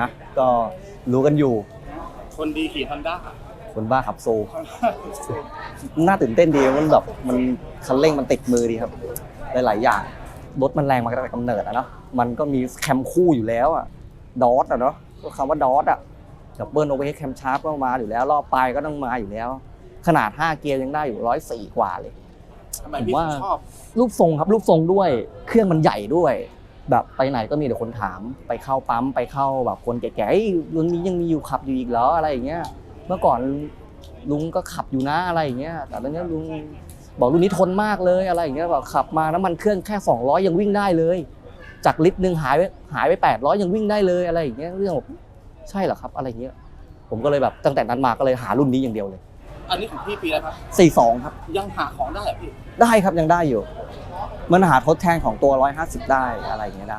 นะ ก็รู้กันอยู่ คนดีขี่ฮอนด้าคนบ้าขับโซน่าตื่นเต้นดีมันแบบมันคันเร่งมันติดมือดีครับ หลายๆอย่างรถมันแรงมาตั้งแต่กำเนิดอะเนาะมันก็มีแคมคู่อยู่แล้วอะดอทอะเนาะก็คำว่าดอทอะดับเบิลโอเวอร์แคมชาร์ปก็มาอยู่แล้ว รอบปลายก็ต้องมาอยู่แล้ว ขนาด 5 เกียร์ยังได้อยู่ร้อยสี่กว่าเลยทำไมพี่ผมว่าถึงชอบรูปทรงครับรูปทรงด้วย เครื่องมันใหญ่ด้วย แบบไปไหนก็มีแต่คนถามไปเข้าปั๊มไปเข้าแบบคนแก่ๆเอ้ยรุ่นนี้ยังมีอยู่ขับอยู่อีกเหรออะไรอย่างเงี้ย เมื่อก่อนลุงก็ขับอยู่นะอะไรอย่างเงี้ย แต่ตอนนี้ลุงบอกรุ่นนี้ทนมากเลยอะไรอย่างเงี้ยแบบขับมาน้ำมันเครื่องแค่ 200 ยังวิ่งได้เลย จากลิตรหนึ่งหายไปหายไป 800 ยังวิ่งได้เลยอะไรอย่างเงี้ยเรื่องแบบใช่เหรอครับอะไรอย่างเงี้ยผมก็เลยแบบตั้งแต่นั้นมาก็เลยหารุ่นนี้อย่างเดียวเลย อันนี้ของพี่ปีแล้วครับ42ครับ ยังหาของได้เหรอพี่ได้ครับยังได้อยู่ มันหาทดแทนของตัว 150 ได้อะไรอย่างเงี้ยได้